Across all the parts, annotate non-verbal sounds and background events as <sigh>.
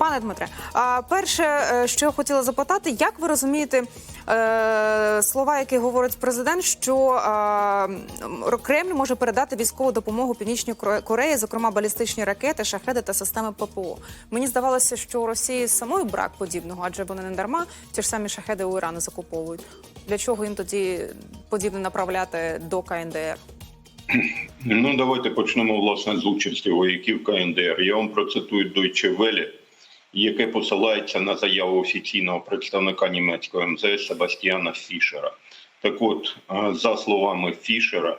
Пане Дмитре, а перше, е, що я хотіла запитати, як ви розумієте е, слова, які говорить президент, що е, Кремль може передати військову допомогу Північній Кореї, зокрема балістичні ракети, шахеди та системи ППО? Мені здавалося, що у Росії самої брак подібного, адже вони не дарма ті ж самі шахеди у Ірану закуповують. Для чого їм тоді подібне направляти до КНДР? Ну, давайте почнемо власне з участі вояків КНДР. Я вам процитую Deutsche Welle, яке посилається на заяву офіційного представника німецького МЗС Себастьяна Фішера. Так от, е, за словами Фішера,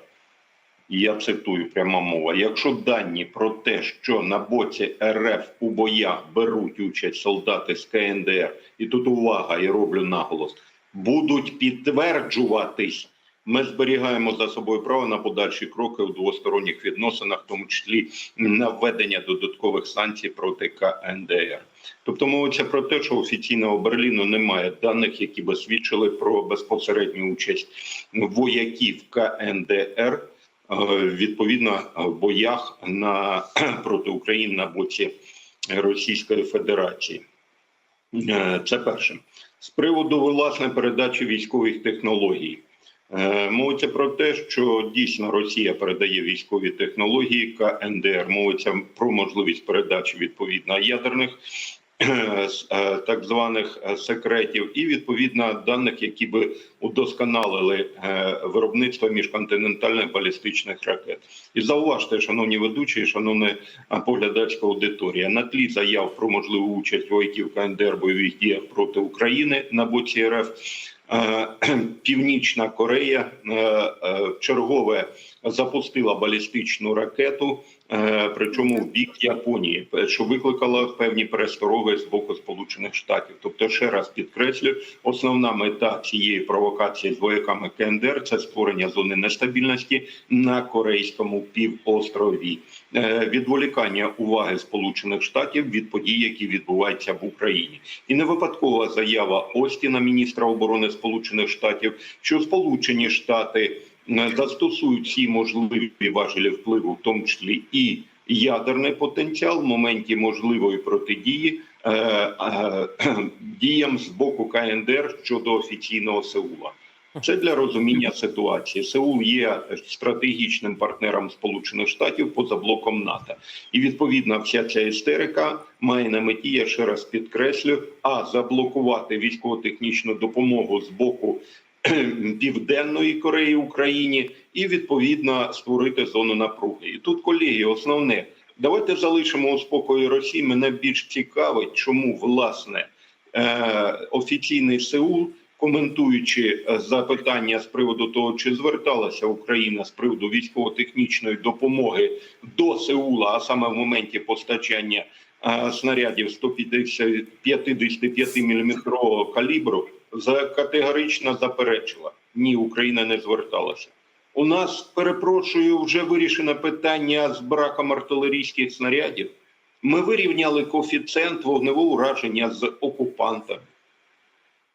я цитую пряма мова: якщо дані про те, що на боці РФ у боях беруть участь солдати з КНДР, і тут увага, і роблю наголос, будуть підтверджуватись. Ми зберігаємо за собою право на подальші кроки у двосторонніх відносинах, в тому числі на введення додаткових санкцій проти КНДР. Тобто мовиться про те, що офіційного Берліну немає даних, які би свідчили про безпосередню участь вояків КНДР е, відповідно в боях на <clears throat> проти України на боці Російської Федерації. Е, Це перше з приводу власне передачі військових технологій. Е, Мовиться про те, що дійсно Росія передає військові технології КНДР. Мовиться про можливість передачі відповідно ядерних е, е, так званих секретів, і відповідно даних, які би удосконалили виробництво міжконтинентальних балістичних ракет. І зауважте, шановні ведучі, і шановна а, поглядацька аудиторія, на тлі заяв про можливу участь вояків КНДР бойових діях проти України на боці РФ. Е, <clears throat> Північна Корея е, е, чергове запустила балістичну ракету, причому в бік Японії, що викликало певні перестороги з боку Сполучених Штатів. Тобто, ще раз підкреслю, основна мета цієї провокації з вояками КНДР це створення зони нестабільності на корейському півострові, відволікання уваги Сполучених Штатів від подій, які відбуваються в Україні, і не випадкова заява Остіна, міністра оборони Сполучених Штатів, що Сполучені Штати е, застосують всі можливі важелі впливу, в тому числі і ядерний потенціал в моменті можливої протидії е, е, діям з боку КНДР щодо офіційного Сеула. Це для розуміння ситуації. Сеул є стратегічним партнером Сполучених Штатів поза блоком НАТО, і відповідно вся ця істерика має на меті, я ще раз підкреслю, а заблокувати військово-технічну допомогу з боку Південної Кореї Україні і відповідно створити зону напруги. І тут колеги, основне, давайте залишимо у спокої Росії. Мене більш цікавить, чому власне е, офіційний Сеул коментуючи е, запитання з приводу того, чи зверталася Україна з приводу військово-технічної допомоги до Сеула, а саме в моменті постачання е, снарядів 155 мм калібру, за- категорично заперечила. Ні, Україна не зверталася. У нас перепрошую вже вирішено питання з браком артилерійських снарядів. Ми вирівняли коефіцієнт вогневого ураження з окупантами.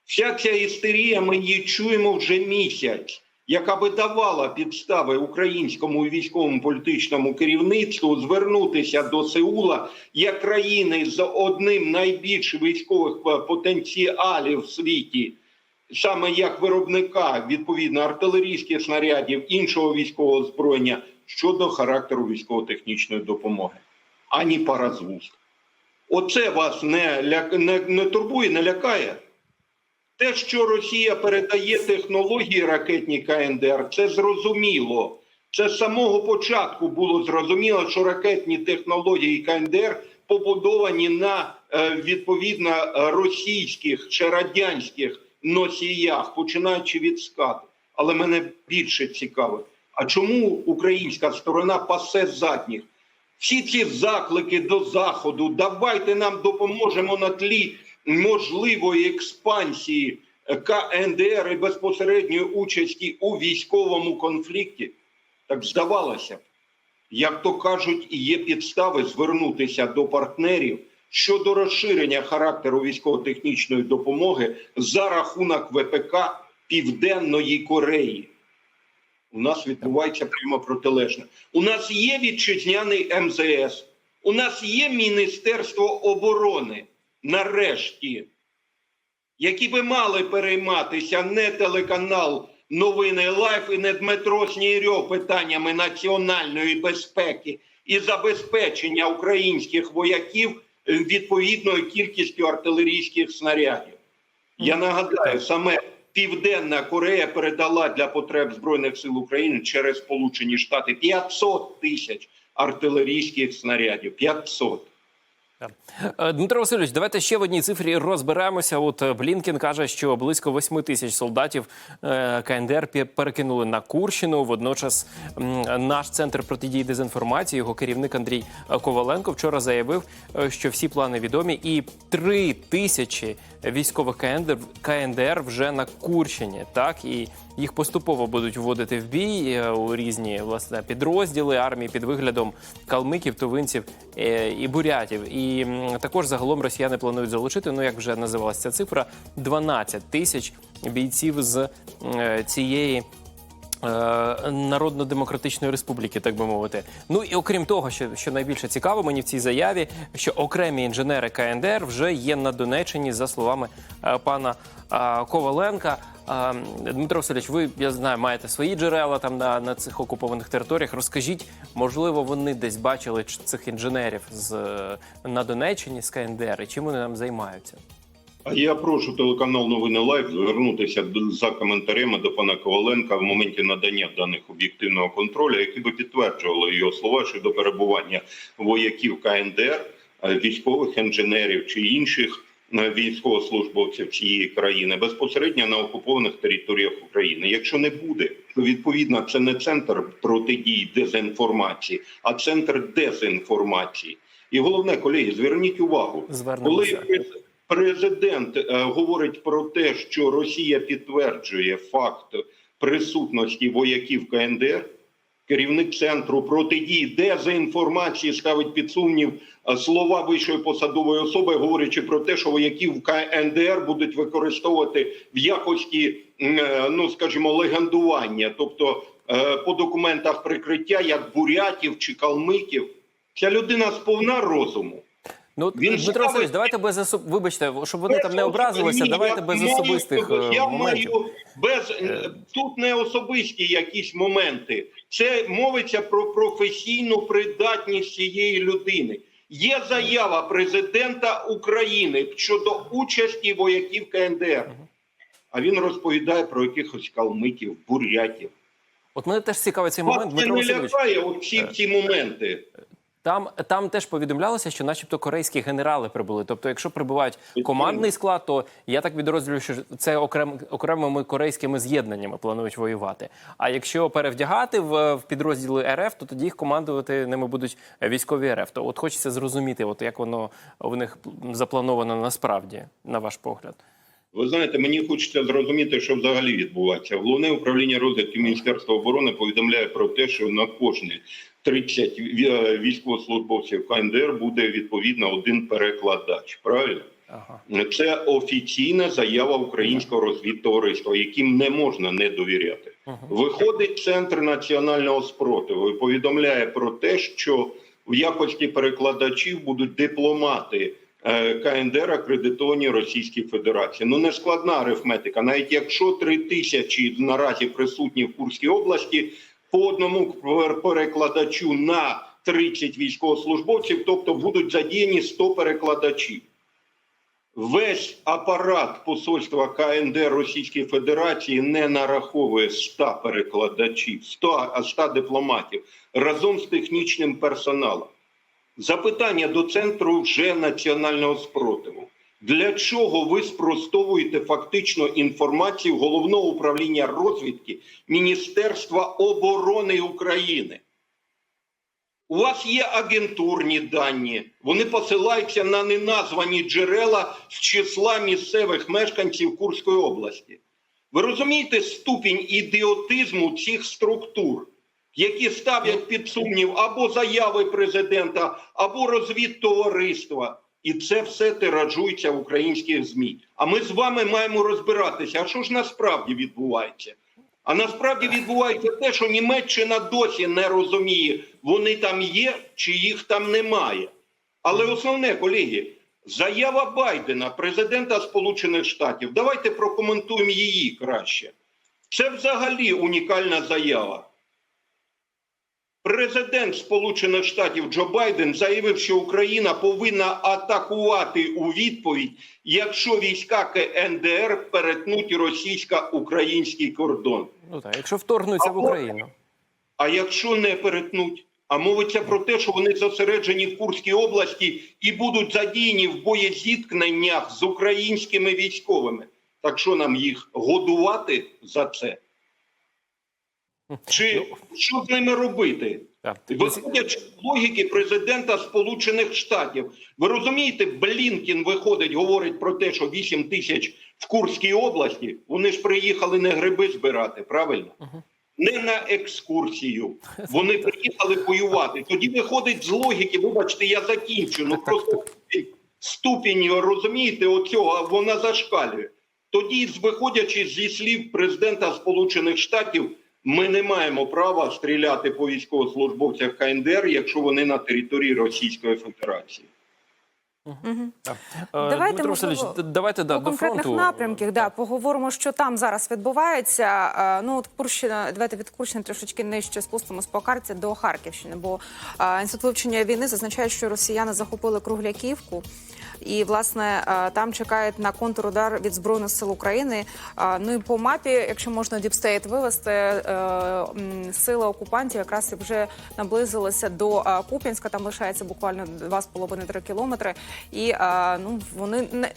Вся ця істерія, ми її чуємо вже місяць, яка би давала підстави українському військовому політичному керівництву звернутися до Сеула як країни з одним найбільших військових потенціалів в світі, саме як виробника відповідно артилерійських снарядів іншого військового озброєння щодо характеру військово-технічної допомоги, ані пара з вуст. Оце вас не, ля- не, не турбує, не лякає. Те, що Росія передає технології ракетні КНДР, це зрозуміло. Це з самого початку було зрозуміло, що ракетні технології КНДР побудовані на е, відповідно російських чи радянських носіях, починаючи від скат. Але мене більше цікавить, а чому українська сторона пасе задніх? Всі ці заклики до заходу, давайте нам допоможемо на тлі можливої експансії КНДР і безпосередньої участі у військовому конфлікті. Так здавалося б, як то кажуть, є підстави звернутися до партнерів щодо розширення характеру військово-технічної допомоги за рахунок ВПК Південної Кореї. У нас відбувається прямо протилежне. У нас є вітчизняний МЗС, у нас є Міністерство оборони. Нарешті, які би мали перейматися не телеканал Новини Лайф і не Дмитро Снірьов питаннями національної безпеки і забезпечення українських вояків відповідною кількістю артилерійських снарядів. Я нагадаю, саме Південна Корея передала для потреб Збройних сил України через Сполучені Штати 500 тисяч артилерійських снарядів. 500. Е, Дмитро Васильович, давайте ще в одній цифрі розберемося. От е, Блінкен каже, що близько 8 тисяч солдатів е, КНДР перекинули на Курщину. Водночас наш центр протидії дезінформації, його керівник Андрій Коваленко вчора заявив, що всі плани відомі, і 3 тисячі військових КНДР, КНДР вже на Курщині. Так і їх поступово будуть вводити в бій е, у різні власне підрозділи армії під виглядом калмиків, тувинців е, і бурятів. І також загалом росіяни планують залучити, ну як вже називалася ця цифра, 12 тисяч бійців з е, цієї. Е, Народно-демократичної республіки, так би мовити. Ну і окрім того, що, що найбільше цікаво мені в цій заяві, що окремі інженери КНДР вже є на Донеччині, за словами е, пана е, Коваленка. Дмитро Васильович, ви я знаю, маєте свої джерела там на, на цих окупованих територіях. Розкажіть, можливо, вони десь бачили цих інженерів з на Донеччині з КНДР, і чим вони там займаються? А я прошу телеканал Новини Лайф звернутися за коментарями до пана Коваленка в моменті надання даних об'єктивного контролю, які би підтверджували його слова щодо перебування вояків КНДР, е, військових інженерів чи інших е, військовослужбовців цієї країни безпосередньо на окупованих територіях України. Якщо не буде, то відповідно це не центр протидії дезінформації, а центр дезінформації. І головне, колеги, зверніть увагу, коли президент е, говорить про те, що Росія підтверджує факт присутності вояків КНДР, керівник центру протидії дезінформації ставить під сумнів е, слова вищої посадової особи, говорячи про те, що вояків КНДР будуть використовувати в якості, е, ну скажімо, легендування, тобто по документах прикриття як бурятів чи калмиків. Ця людина сповна розуму. Ну, Він Дмитро Васильович, давайте без особ... вибачте, щоб вони там не образилися. Ні, Давайте без маю- особистих е, я моментів. маю без тут не особисті якісь моменти. Це мовиться про професійну придатність цієї людини. Є заява президента України щодо участі вояків КНДР. А він розповідає про якихось калмиків, бурятів. От мене теж цікавить цей момент, Вас це Дмитро не лякає оці ці моменти. Там, там теж повідомлялося, що начебто корейські генерали прибули. Тобто, якщо прибувають командний склад, то я так відрозділю, що це окрем, окремими корейськими з'єднаннями планують воювати. А якщо перевдягати в, в підрозділи РФ, то тоді їх командувати ними будуть військові РФ. То от хочеться зрозуміти, от як воно в них заплановано насправді, на ваш погляд. Ви знаєте, мені хочеться зрозуміти, що взагалі відбувається. Головне управління розвідки Міністерства оборони повідомляє про те, що на кожні 30 військовослужбовців КНДР буде відповідно один перекладач. Правильно? Ага. Це офіційна заява українського розвідтовариства, яким не можна не довіряти. Виходить центр національного спротиву і повідомляє про те, що в якості перекладачів будуть дипломати е, КНДР акредитовані Російській Федерації. Ну не складна арифметика. Навіть якщо три тисячі наразі присутні в Курській області, по одному перекладачу на 30 військовослужбовців, тобто будуть задіяні 100 перекладачів. Весь апарат посольства КНДР Російської Федерації не нараховує 100 перекладачів, 100, а 100 дипломатів разом з технічним персоналом. Запитання до центру вже національного спротиву. Для чого ви спростовуєте фактично інформацію головного управління розвідки Міністерства оборони України? У вас є агентурні дані, вони посилаються на неназвані джерела з числа місцевих мешканців Курської області. Ви розумієте ступінь ідіотизму цих структур, які ставлять під сумнів або заяви президента, або розвідтовариства. І це все тиражується в українських ЗМІ. А ми з вами маємо розбиратися, а що ж насправді відбувається? А насправді відбувається те, що Німеччина досі не розуміє, вони там є чи їх там немає. Але основне, колеги, Заява Байдена, президента Сполучених Штатів. Давайте прокоментуємо її краще. Це взагалі унікальна заява. Президент Сполучених Штатів Джо Байден заявив, що Україна повинна атакувати у відповідь, якщо війська КНДР перетнуть російсько-український кордон. Ну так, якщо вторгнуться в Україну. А якщо не перетнуть? А мовиться про те, що вони зосереджені в Курській області і будуть задіяні в боєзіткненнях з українськими військовими. Так що нам їх годувати за це? Чи що з ними робити? З логіки президента Сполучених Штатів, ви розумієте, Блінкін виходить, говорить про те, що 8 тисяч в Курській області. Вони ж приїхали не гриби збирати, правильно? Не на екскурсію. Вони <laughs> приїхали воювати. Тоді виходить з логіки. Вибачте, я закінчу. Ну просто ступінь, розумієте, оцього вона зашкалює. Тоді, виходячи зі слів президента Сполучених Штатів, ми не маємо права стріляти по військовослужбовцях КНДР, якщо вони на території Російської Федерації. Так. Е, Давайте, Дмитро Васильович, давайте да, По до конкретних фронту. напрямках, да, поговоримо, що там зараз відбувається. Е, Ну, от Курщина, давайте від Курщини трошечки нижче спустимось по карті до Харківщини, бо інститут вивчення війни зазначає, що росіяни захопили Кругляківку. І власне там чекають на контрудар від збройних сил України. Ну і по мапі, якщо можна діпстейт вивести, м, сили окупантів якраз вже наблизилися до Куп'янська. Там лишається буквально 2,5-3 кілометри. І е, ну вони не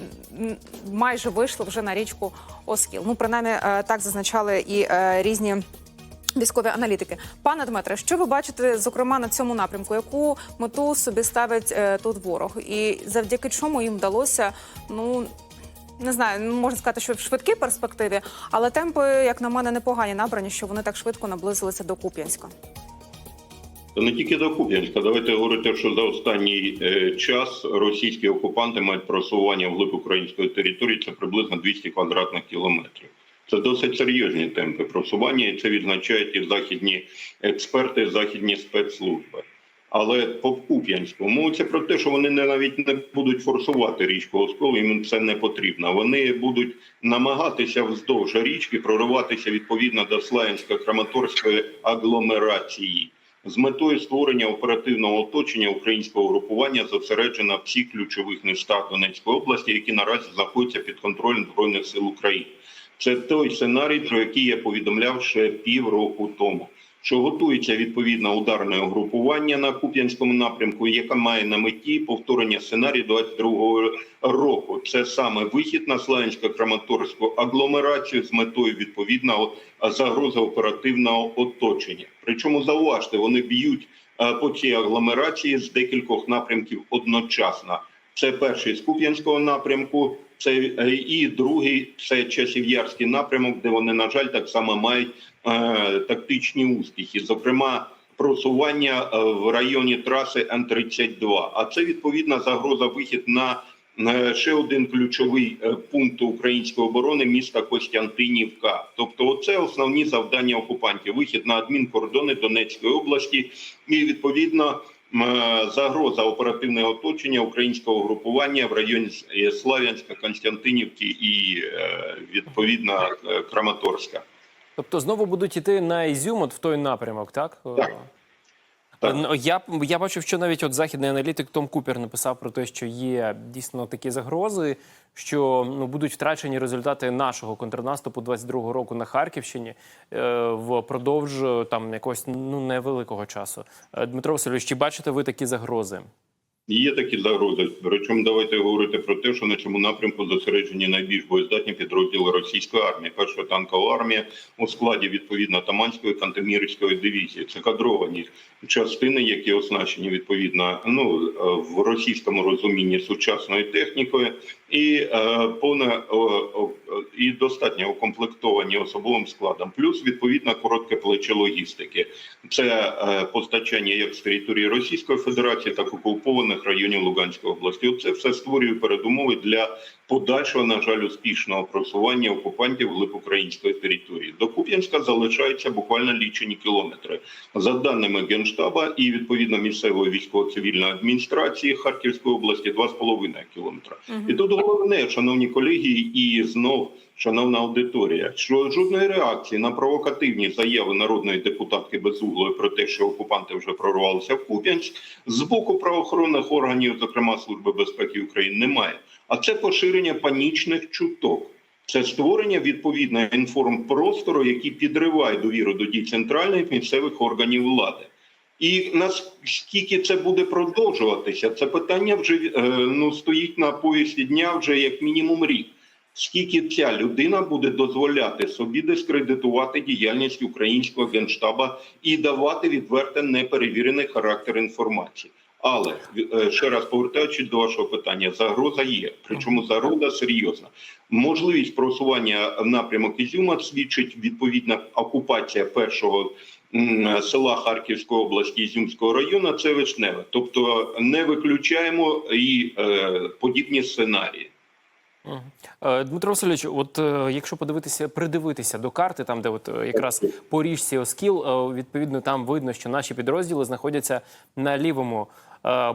майже вийшли вже на річку Оскіл. Ну принаймні е, так зазначали і е, різні. Військові аналітики, пане Дмитре, що ви бачите, зокрема на цьому напрямку? Яку мету собі ставить е, тут ворог, і завдяки чому їм вдалося? Ну не знаю, можна сказати, що в швидкій перспективі, але темпи, як на мене, непогані набрані, що вони так швидко наблизилися до Куп'янська. Та не тільки до Куп'янська. Давайте говорити, що за останній е, час російські окупанти мають просування вглиб української території. Це приблизно 200 квадратних кілометрів. Це досить серйозні темпи просування, і це відзначають і західні експерти, західні спецслужби. Але по Куп'янську мовиться про те, що вони не навіть не будуть форсувати річку Оскол, їм це не потрібно. Вони будуть намагатися вздовж річки прориватися відповідно до Славянсько-Краматорської агломерації з метою створення оперативного оточення українського групування зосереджено в всіх ключових містах Донецької області, які наразі знаходяться під контролем збройних сил України. Це той сценарій, про який я повідомляв ще півроку тому. Що готується відповідне ударне угрупування на Куп'янському напрямку, яка має на меті повторення сценарію 22-го року. Це саме вихід на Славянсько-Краматорську агломерацію з метою відповідного загрози оперативного оточення. Причому зауважте, вони б'ють по цій агломерації з декількох напрямків одночасно. Це перший з Куп'янського напрямку, це і другий це Часів'ярський напрямок, де вони, на жаль, так само мають е, тактичні успіхи, зокрема. Просування е, в районі траси Н-32. А це відповідна загроза вихід на е, ще один ключовий е, пункт української оборони міста Костянтинівка. Тобто, оце основні завдання окупантів: вихід на адмінкордони Донецької області і відповідно загроза оперативного оточення українського групування в районі е, Славянська, Константинівки і е, відповідно е, Краматорська. Тобто знову будуть іти на Ізюм, от в той напрямок, так? Так. Так. Ну, Я, я бачив, що навіть от західний аналітик Том Купер написав про те, що є дійсно такі загрози, що ну, будуть втрачені результати нашого контрнаступу 22-го року на Харківщині е, впродовж там якогось ну невеликого часу. Е, Дмитро Васильович, чи бачите ви такі загрози? Є такі загрози. Причому давайте говорити про те, що на цьому напрямку зосереджені найбільш боєздатні підрозділи російської армії. Перша танкова армія у складі відповідно Таманської Кантемірської дивізії. Це кадровані частини, які оснащені відповідно ну е, в російському розумінні сучасною технікою, і е, повне о, о, і достатньо укомплектовані особовим складом. Плюс відповідно коротке плече логістики. Це е, постачання як з території Російської Федерації, так і окупованих районів Луганської області. Це все створює передумови для подальшого, на жаль, успішного просування окупантів глиб української території. До Куп'янська залишається буквально лічені кілометри. За даними Генштаба і відповідно місцевої військово-цивільної адміністрації Харківської області, 2,5 кілометра. І тут головне, шановні колеги, і знов. Шановна аудиторія, що жодної реакції на провокативні заяви народної депутатки Безуглої про те, що окупанти вже прорвалися в Куп'янськ, з боку правоохоронних органів, зокрема Служби безпеки України, немає. А це поширення панічних чуток. Це створення відповідного інформпростору, який підриває довіру до дій центральних місцевих органів влади. І наскільки це буде продовжуватися, це питання вже е, ну стоїть на повісті дня вже як мінімум рік. Скільки ця людина буде дозволяти собі дискредитувати діяльність українського генштаба і давати відверто неперевірений характер інформації? Але е, ще раз повертаючись до вашого питання, загроза є. Причому загроза серйозна. Можливість просування в напрямок Ізюма свідчить відповідна окупація першого села Харківської області Ізюмського району. Це Вишневе. Тобто не виключаємо і е, подібні сценарії. Е, Дмитро Васильович, от е, якщо подивитися, придивитися до карти, там де от е, якраз по річці Оскіл, відповідно там видно, що наші підрозділи знаходяться на лівому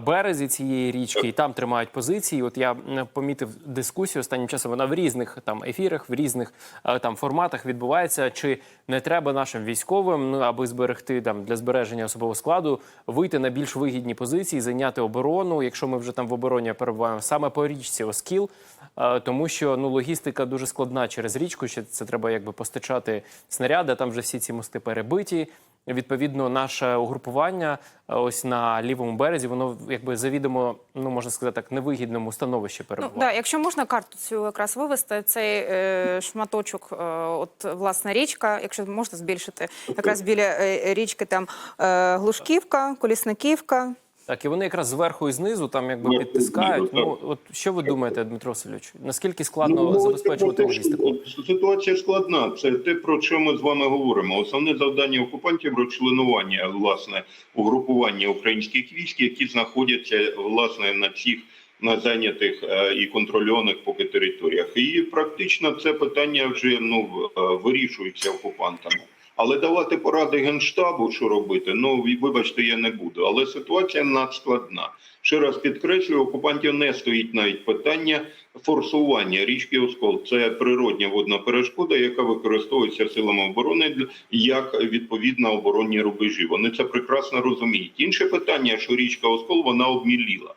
березі цієї річки, і там тримають позиції. От я помітив дискусію останнім часом. Вона в різних там ефірах, в різних е, там форматах відбувається. Чи не треба нашим військовим, ну аби зберегти там для збереження особового складу, вийти на більш вигідні позиції, зайняти оборону, якщо ми вже там в обороні перебуваємо саме по річці Оскіл. Е, тому що ну логістика дуже складна через річку. Ще це треба якби постачати снаряди. Там вже всі ці мости перебиті. Відповідно, наше угрупування е, ось на лівому березі, воно якби завідомо, ну можна сказати так, невигідному становищі Ну, да, якщо можна карту цю якраз вивести, цей е, шматочок, е, от власне річка, якщо можна збільшити, якраз біля е, річки там е, Глушківка, Колісниківка. Так, і вони якраз зверху і знизу там якби Ну, підтискають. ну, Ну от що ви думаєте, Дмитро Васильович? Наскільки складно Ну, забезпечувати логістику? Ситуація складна. Це те, про що ми з вами говоримо. Основне завдання окупантів розчленування власне угрупування українських військ, які знаходяться власне на цих на зайнятих е, і контрольованих поки територіях. І практично це питання вже ну е, вирішується окупантами. Але давати поради генштабу, що робити, ну вибачте, я не буду. Але ситуація надскладна. Ще раз підкреслюю, окупантів не стоїть навіть питання форсування річки Оскол. Це природня водна перешкода, яка використовується силами оборони як відповідна оборонні рубежі. Вони це прекрасно розуміють. Інше питання, що річка Оскол вона обміліла.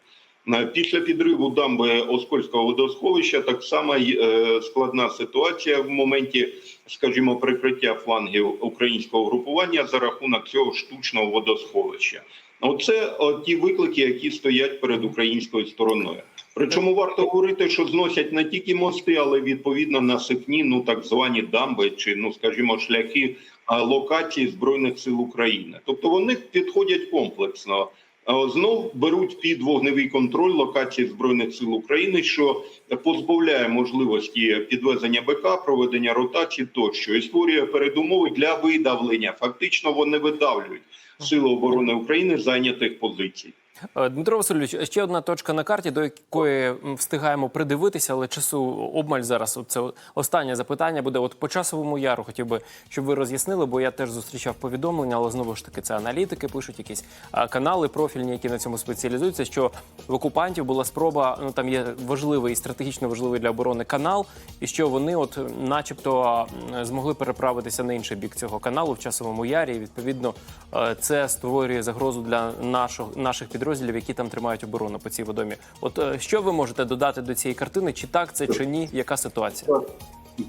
Після підриву дамби Оскольського водосховища так само е, складна ситуація в моменті, скажімо, прикриття флангів українського групування за рахунок цього штучного водосховища. Оце ті виклики, які стоять перед українською стороною. Причому варто говорити, що зносять не тільки мости, але відповідно насипні, ну так звані дамби, чи ну скажімо, шляхи локації збройних сил України. Тобто вони підходять комплексно. Знов беруть під вогневий контроль локації збройних сил України, що позбавляє можливості підвезення БК, проведення ротації тощо і створює передумови для видавлення. Фактично вони видавлюють сили оборони України зайнятих позицій. Е, Дмитро Васильович, ще одна точка на карті, до якої встигаємо придивитися, але часу обмаль зараз. Це останнє запитання буде. От по часовому яру хотів би, щоб ви роз'яснили, бо я теж зустрічав повідомлення, але знову ж таки це аналітики пишуть якісь канали профільні, які на цьому спеціалізуються. Що в окупантів була спроба, ну там є важливий стратегічно важливий для оборони канал, і що вони, от, начебто, змогли переправитися на інший бік цього каналу в часовому ярі. І відповідно е, це створює загрозу для нашого наших підрозділів, які там тримають оборону по цій водомі. От е, що ви можете додати до цієї картини? Чи так це чи ні? Яка ситуація?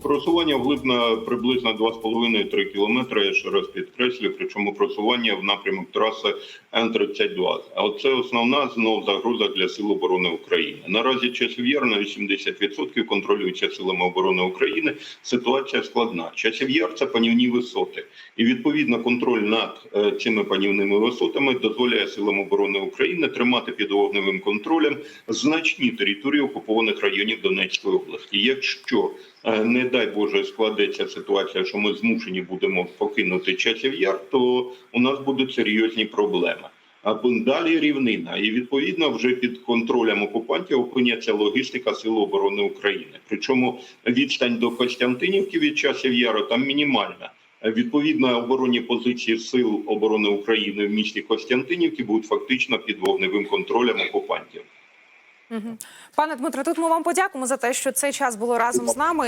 Просування вглиб на приблизно 2,5-3 кілометри. Я ще раз підкреслю. Причому просування в напрямок траси Н-32. А оце основна знов загроза для сил оборони України. Наразі часів на 80% контролюється силами оборони України. Ситуація складна. Часів яр це панівні висоти, і відповідно контроль над е, цими панівними висотами дозволяє силам оборони України тримати під вогневим контролем значні території окупованих районів Донецької області. Якщо е, не дай Боже складеться ситуація, що ми змушені будемо покинути часів яр, то у нас будуть серйозні проблеми. А далі рівнина, і відповідно вже під контролем окупантів опиняться логістика Сил оборони України. Причому відстань до Костянтинівки від часів яру там мінімальна. Відповідно, оборонні позиції Сил оборони України в місті Костянтинівки будуть фактично під вогневим контролем окупантів. Пане Дмитро, тут ми вам подякуємо за те, що цей час було разом з нами.